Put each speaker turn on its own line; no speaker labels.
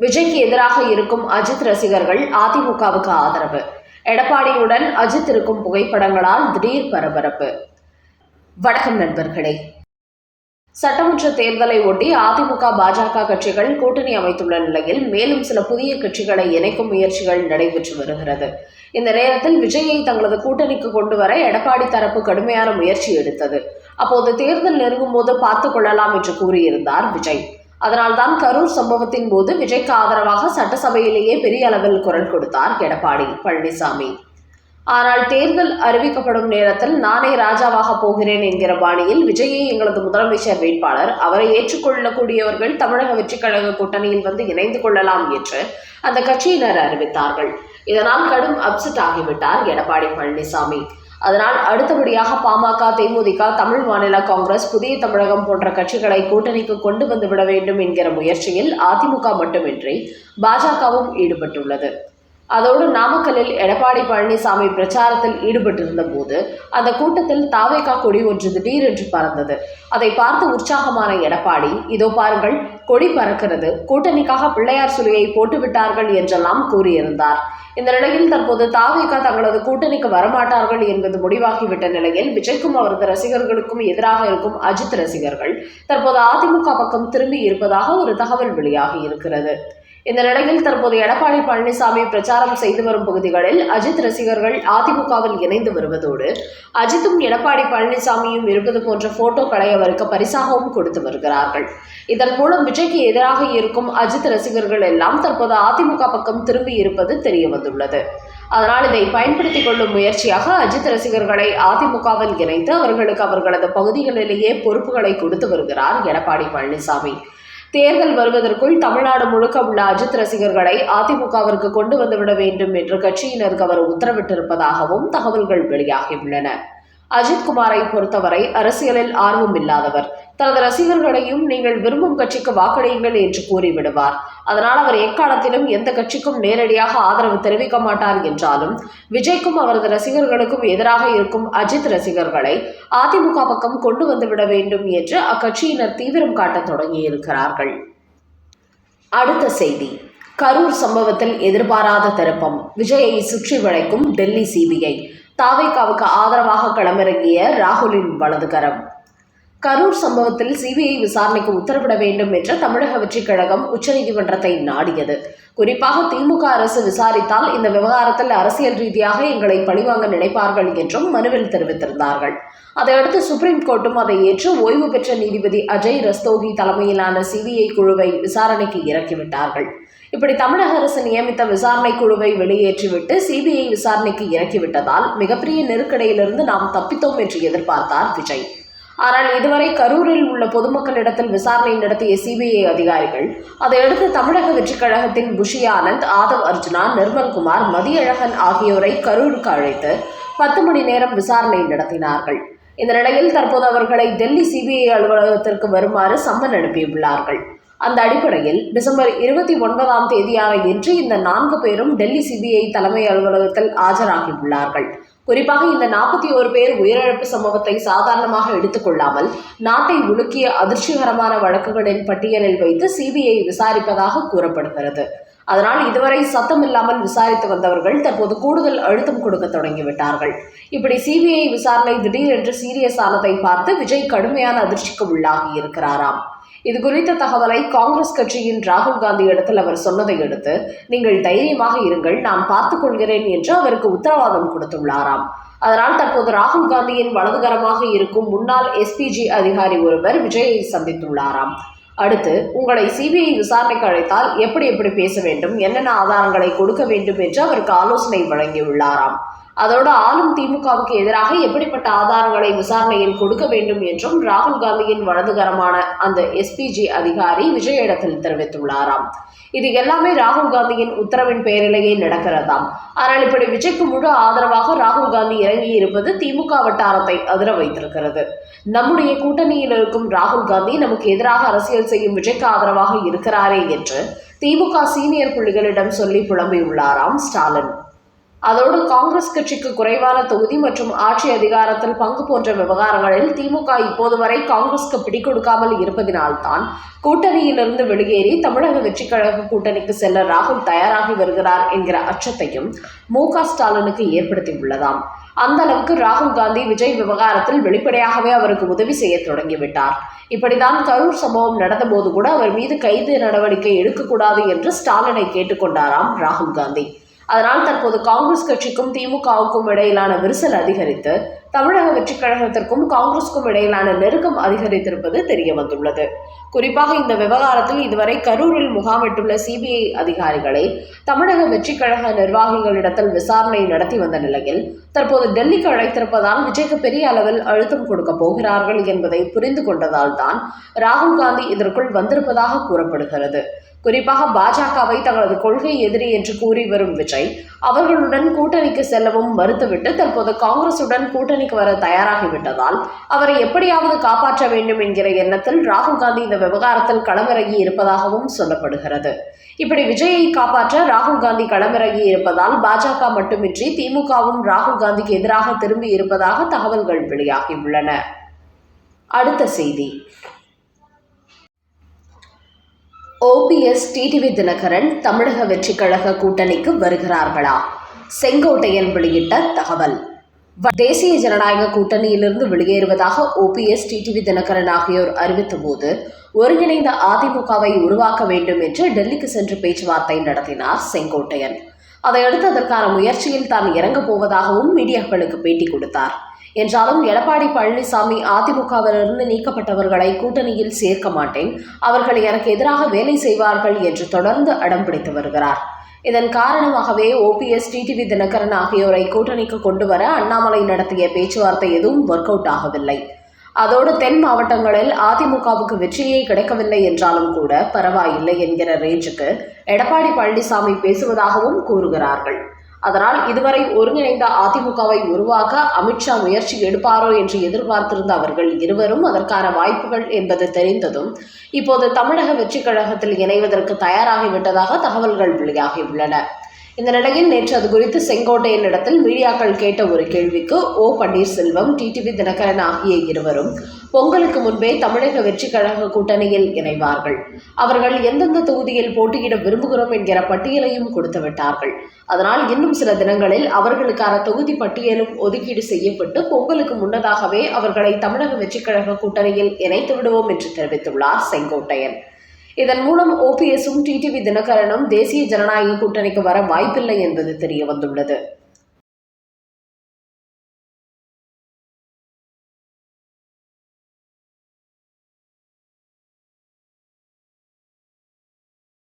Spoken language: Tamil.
விஜய்க்கு எதிராக இருக்கும் அஜித் ரசிகர்கள் அதிமுகவுக்கு ஆதரவு. எடப்பாடியுடன் அஜித் இருக்கும் புகைப்படங்களால் திடீர் பரபரப்பு. வணக்கம் நண்பர்களே. சட்டமன்ற தேர்தலை ஒட்டி அதிமுக பாஜக கட்சிகள் கூட்டணி அமைத்துள்ள நிலையில் மேலும் சில புதிய கட்சிகளை இணைக்கும் முயற்சிகள் நடைபெற்று வருகிறது. இந்த நேரத்தில் விஜயை தங்களது கூட்டணிக்கு கொண்டு வர எடப்பாடி தரப்பு கடுமையான முயற்சி எடுத்தது. அப்போது தேர்தல் நெருங்கும் போது பார்த்துக் கொள்ளலாம் என்று கூறியிருந்தார் விஜய். அதனால்தான் கரூர் சம்பவத்தின் போது விஜய்க்கு ஆதரவாக சட்டசபையிலேயே பெரிய அளவில் குரல் கொடுத்தார் எடப்பாடி பழனிசாமி. ஆனால் தேர்தல் அறிவிக்கப்படும் நேரத்தில் நானே ராஜாவாக போகிறேன் என்கிற பாணியில் விஜயை எங்களது முதலமைச்சர் வேட்பாளர் அவரை ஏற்றுக்கொள்ளக்கூடியவர்கள் தமிழக வெற்றிக் கழக கூட்டணியில் வந்து இணைந்து கொள்ளலாம் என்று அந்த கட்சியினர் அறிவித்தார்கள். இதனால் கடும் அப்செட் ஆகிவிட்டார் எடப்பாடி பழனிசாமி. அதனால் அடுத்தபடியாக பாமக தேமுதிக தமிழ் மாநில காங்கிரஸ் புதிய தமிழகம் போன்ற கட்சிகளை கூட்டணிக்கு கொண்டு வந்து விட வேண்டும் என்கிற முயற்சியில் அதிமுக மட்டுமின்றி பாஜகவும் ஈடுபட்டுள்ளது. அதோடு நாமக்கல்லில் எடப்பாடி பழனிசாமி பிரச்சாரத்தில் ஈடுபட்டிருந்த போது அந்த கூட்டத்தில் தாவேகா கொடி ஒன்று திடீரென்று பறந்தது. அதை பார்த்து உற்சாகமான எடப்பாடி இதோ பாருங்கள் கொடி பறக்கிறது. கூட்டணிக்காக பிள்ளையார் சுழியை போட்டுவிட்டார்கள் என்றெல்லாம் கூறியிருந்தார். இந்த நிலையில் தற்போது தாவேகா தங்களது கூட்டணிக்கு வரமாட்டார்கள் என்பது முடிவாகிவிட்ட நிலையில் விஜய்க்கும் அவரது ரசிகர்களுக்கும் எதிராக இருக்கும் அஜித் ரசிகர்கள் தற்போது அதிமுக பக்கம் திரும்பி இருப்பதாக ஒரு தகவல் வெளியாகி இருக்கிறது. இந்த நிலையில் தற்போது எடப்பாடி பழனிசாமி பிரச்சாரம் செய்து வரும் பகுதிகளில் அஜித் ரசிகர்கள் அதிமுகவில் இணைந்து வருவதோடு அஜித்தும் எடப்பாடி பழனிசாமியும் இருப்பது போன்ற போட்டோக்களை அவருக்கு பரிசாகவும் கொடுத்து வருகிறார்கள். இதன் மூலம் விஜய்க்கு எதிராக இருக்கும் அஜித் ரசிகர்கள் எல்லாம் தற்போது அதிமுக பக்கம் திரும்பி இருப்பது தெரிய வந்துள்ளது அதனால் இதை பயன்படுத்திக் கொள்ளும் முயற்சியாக அஜித் ரசிகர்களை அதிமுகவில் இணைத்து அவர்களுக்கு அவர்களது பகுதிகளிலேயே பொறுப்புகளை கொடுத்து வருகிறார் எடப்பாடி பழனிசாமி. தேர்தல் வருவதற்குள் தமிழ்நாடு முழுக்க உள்ள அஜித் ரசிகர்களை அதிமுகவிற்கு கொண்டு வந்துவிட வேண்டும் என்று கட்சியினருக்கு அவர் உத்தரவிட்டிருப்பதாகவும் தகவல்கள் வெளியாகியுள்ளன. அஜித்குமாரை பொறுத்தவரை அரசியலில் ஆர்வம் இல்லாதவர். தனது ரசிகர்களையும் நீங்கள் விரும்பும் கட்சிக்கு வாக்களியுங்கள் என்று கூறிவிடுவார். அதனால் அவர் எக்காலத்திலும் எந்த கட்சிக்கும் நேரடியாக ஆதரவு தெரிவிக்க மாட்டார் என்றாலும் விஜய்க்கும் அவரது ரசிகர்களுக்கும் எதிராக இருக்கும் அஜித் ரசிகர்களை அதிமுக பக்கம் கொண்டு வந்துவிட வேண்டும் என்று அக்கட்சியினர் தீவிரம் காட்டத் தொடங்கியிருக்கிறார்கள். அடுத்த செய்தி. கரூர் சம்பவத்தில் எதிர்பாராத திருப்பம். விஜயை சுற்றி வளைக்கும் டெல்லி சிபிஐ தாவேகாவுக்கு ஆதரவாக களமிறங்கிய ராகுலின் வலதுகரம். கரூர் சம்பவத்தில் சிபிஐ விசாரணைக்கு உத்தரவிட வேண்டும் என்று தமிழக வெற்றிக் கழகம் உச்சநீதிமன்றத்தை நாடியது. குறிப்பாக திமுக அரசு விசாரித்தால் இந்த விவகாரத்தில் அரசியல் ரீதியாக எங்களை பழிவாங்க நினைப்பார்கள் என்றும் மனுவில் தெரிவித்திருந்தார்கள். அதையடுத்து சுப்ரீம் கோர்ட்டும் அதை ஏற்று ஓய்வு பெற்ற நீதிபதி அஜய் ரஸ்தோகி தலைமையிலான சிபிஐ குழுவை விசாரணைக்கு இறக்கிவிட்டார்கள். இப்படி தமிழக அரசு நியமித்த விசாரணை குழுவை வெளியேற்றிவிட்டு சிபிஐ விசாரணைக்கு இறக்கிவிட்டதால் மிகப்பெரிய நெருக்கடியிலிருந்து நாம் தப்பித்தோம் என்று எதிர்பார்த்தார் விஜய். ஆனால் இதுவரை கரூரில் உள்ள பொதுமக்களிடத்தில் விசாரணை நடத்திய சிபிஐ அதிகாரிகள் அதையடுத்து தமிழக வெற்றிக் கழகத்தின் புஷி ஆனந்த் ஆதவ் அர்ஜுனா நிர்மல்குமார் மதியழகன் ஆகியோரை கரூருக்கு அழைத்து பத்து மணி நேரம் விசாரணை நடத்தினார்கள். இந்த நிலையில் தற்போது அவர்களை டெல்லி சிபிஐ அலுவலகத்திற்கு வருமாறு சம்மன் அனுப்பியுள்ளார்கள். அந்த அடிப்படையில் டிசம்பர் இருபத்தி ஒன்பதாம் தேதியான இன்று இந்த நான்கு பேரும் டெல்லி சிபிஐ தலைமை அலுவலகத்தில் ஆஜராகியுள்ளார்கள். குறிப்பாக இந்த நாற்பத்தி ஓரு பேர் உயிரிழப்பு சம்பவத்தை சாதாரணமாக எடுத்துக்கொள்ளாமல் நாட்டை உலுக்கிய அதிர்ச்சிகரமான வழக்குகளின் பட்டியலில் வைத்து சிபிஐ விசாரிப்பதாக கூறப்படுகிறது. அதனால் இதுவரை சத்தமில்லாமல் விசாரித்து வந்தவர்கள் தற்போது கூடுதல் அழுத்தம் கொடுக்க தொடங்கிவிட்டார்கள். இப்படி சிபிஐ விசாரணை திடீரென்று சீரியஸ் ஆனதை பார்த்து விஜய் கடுமையான அதிர்ச்சிக்கு உள்ளாகி இருக்கிறாராம். இது குறித்த தகவலை காங்கிரஸ் கட்சியின் ராகுல் காந்தி இடத்தில் அவர் சொன்னதை அடுத்து நீங்கள் தைரியமாக இருங்கள் நான் பார்த்துக் கொள்கிறேன் என்று அவருக்கு உத்தரவாதம் கொடுத்துள்ளாராம். அதனால் தற்போது ராகுல் காந்தியின் வலதுகரமாக இருக்கும் முன்னாள் எஸ்பிஜி அதிகாரி ஒருவர் விஜயை சந்தித்துள்ளாராம். அடுத்து உங்களை சிபிஐ விசாரணைக்கு அழைத்தால் எப்படி எப்படி பேச வேண்டும் என்னென்ன ஆதாரங்களை கொடுக்க வேண்டும் என்று அவருக்கு ஆலோசனை வழங்கியுள்ளாராம். அதோடு ஆளும் திமுகவுக்கு எதிராக எப்படிப்பட்ட ஆதாரங்களை விசாரணையில் கொடுக்க வேண்டும் என்றும் ராகுல் காந்தியின் வலதுகரமான அந்த எஸ்பிஜி அதிகாரி விஜயிடத்தில் தெரிவித்துள்ளாராம். இது எல்லாமே ராகுல் காந்தியின் உத்தரவின் பெயரிலேயே நடக்கிறதாம். ஆனால் இப்படி விஜய்க்கு முழு ஆதரவாக ராகுல் காந்தி இறங்கி இருப்பது திமுக வட்டாரத்தை அதிர வைத்திருக்கிறது. நம்முடைய கூட்டணியில் இருக்கும் ராகுல் காந்தி நமக்கு எதிராக அரசியல் செய்யும் விஜய்க்கு ஆதரவாக இருக்கிறாரே என்று திமுக சீனியர் புள்ளிகளிடம் சொல்லி புலம்பியுள்ளாராம் ஸ்டாலின். அதோடு காங்கிரஸ் கட்சிக்கு குறைவான தொகுதி மற்றும் ஆட்சி அதிகாரத்தில் பங்கு போன்ற விவகாரங்களில் திமுக இப்போது வரை காங்கிரஸ்க்கு பிடிக்கொடுக்காமல் இருப்பதினால்தான் கூட்டணியிலிருந்து வெளியேறி தமிழக வெற்றிக் கழக கூட்டணிக்கு செல்ல ராகுல் தயாராகி வருகிறார் என்கிற அச்சத்தையும் மு க ஸ்டாலினுக்கு ஏற்படுத்தியுள்ளதாம். அந்த அளவுக்கு ராகுல் காந்தி விஜய் விவகாரத்தில் வெளிப்படையாகவே அவருக்கு உதவி செய்ய தொடங்கிவிட்டார். இப்படிதான் கரூர் சம்பவம் நடந்தபோது கூட அவர் மீது கைது நடவடிக்கை எடுக்கக்கூடாது என்று ஸ்டாலினை கேட்டுக்கொண்டாராம் ராகுல் காந்தி. அதனால் தற்போது காங்கிரஸ் கட்சிக்கும் திமுகவுக்கும் இடையிலான விரிசல் அதிகரித்து தமிழக வெற்றிக் கழகத்திற்கும் காங்கிரஸுக்கும் இடையிலான நெருக்கம் அதிகரித்திருப்பது தெரிய வந்துள்ளது குறிப்பாக இந்த விவகாரத்தில் இதுவரை கரூரில் முகாமிட்டுள்ள சிபிஐ அதிகாரிகளை தமிழக வெற்றிக் கழக நிர்வாகிகளிடத்தில் விசாரணை நடத்தி வந்த நிலையில் தற்போது டெல்லிக்கு அழைத்திருப்பதால் விஜய்க்கு பெரிய அளவில் அழுத்தம் கொடுக்க போகிறார்கள் என்பதை புரிந்து கொண்டதால் தான் ராகுல் காந்தி இதற்குள் வந்திருப்பதாக கூறப்படுகிறது. குறிப்பாக பாஜகவை தங்களது கொள்கை எதிரி என்று கூறி வரும் விஜய் அவர்களுடன் கூட்டணிக்கு செல்லவும் மறுத்துவிட்டு தற்போது காங்கிரசுடன் கூட்டணிக்கு வர தயாராகிவிட்டதால் அவரை எப்படியாவது காப்பாற்ற வேண்டும் என்கிற எண்ணத்தில் ராகுல் காந்தி இந்த விவகாரத்தில் களமிறங்கி இருப்பதாகவும் சொல்லப்படுகிறது. இப்படி விஜயை காப்பாற்ற ராகுல் காந்தி களமிறங்கி இருப்பதால் பாஜக மட்டுமின்றி திமுகவும் ராகுல் காந்திக்கு எதிராக திரும்பி இருப்பதாக தகவல்கள் வெளியாகியுள்ளன. அடுத்த செய்தி. ஓபிஎஸ் டிடிவி தினகரன் தமிழக வெற்றிக் கழக கூட்டணிக்கு வருகிறார்களா? செங்கோட்டையன் வெளியிட்ட தகவல். தேசிய ஜனநாயக கூட்டணியிலிருந்து வெளியேறுவதாக ஓபிஎஸ் டிடிவி தினகரன் ஆகியோர் அறிவித்தபோது ஒருங்கிணைந்த அதிமுகவை உருவாக்க வேண்டும் என்று டெல்லிக்கு சென்று பேச்சுவார்த்தை நடத்தினார் செங்கோட்டையன். அதையடுத்து அதற்கான முயற்சியில் தான் இறங்கப் போவதாகவும் மீடியாக்களுக்கு பேட்டி கொடுத்தார். என்றாலும் எடப்பாடி பழனிசாமி அதிமுகவிலிருந்து நீக்கப்பட்டவர்களை கூட்டணியில் சேர்க்க மாட்டேன். அவர்கள் எனக்கு எதிராக வேலை செய்வார்கள் என்று தொடர்ந்து அடம் பிடித்து வருகிறார். இதன் காரணமாகவே ஓபிஎஸ் டிடிவி தினகரன் ஆகியோரை கூட்டணிக்கு கொண்டு வர அண்ணாமலை நடத்திய பேச்சுவார்த்தை எதுவும் ஒர்க் அவுட் ஆகவில்லை. அதோடு தென் மாவட்டங்களில் அதிமுகவுக்கு வெற்றியே கிடைக்கவில்லை என்றாலும் கூட பரவாயில்லை என்கிற ரேஞ்சுக்கு எடப்பாடி பழனிசாமி பேசுவதாகவும் கூறுகிறார்கள். அதனால் இதுவரை ஒருங்கிணைந்த அதிமுகவை உருவாக்க அமித்ஷா முயற்சி எடுப்பாரோ என்று எதிர்பார்த்திருந்த அவர்கள் இருவரும் அதற்கான வாய்ப்புகள் என்பது தெரிந்ததும் இப்போது தமிழக வெற்றிக் கழகத்தில் இணைவதற்கு தயாராகிவிட்டதாக தகவல்கள் வெளியாகியுள்ளன. இந்த நிலையில் நேற்று அது குறித்து செங்கோட்டையின் இடத்தில் மீடியாக்கள் கேட்ட ஒரு கேள்விக்கு ஓ பன்னீர்செல்வம் டிடிவி தினகரன் ஆகிய இருவரும் பொங்கலுக்கு முன்பே தமிழக வெற்றி கழக கூட்டணியில் இணைவார்கள். அவர்கள் எந்தெந்த தொகுதியில் போட்டியிட விரும்புகிறோம் என்கிற பட்டியலையும் கொடுத்து விட்டார்கள். அதனால் இன்னும் சில தினங்களில் அவர்களுக்கான தொகுதி பட்டியலும் ஒதுக்கீடு செய்யப்பட்டு பொங்கலுக்கு முன்னதாகவே அவர்களை தமிழக வெற்றி கழக கூட்டணியில் இணைத்து விடுவோம் என்று தெரிவித்துள்ளார் செங்கோட்டையன். இதன் மூலம் ஓபிஎஸும் டிடிவி தினகரனும் தேசிய ஜனநாயக கூட்டணிக்கு வர வாய்ப்பில்லை என்பது தெரிய வந்துள்ளது.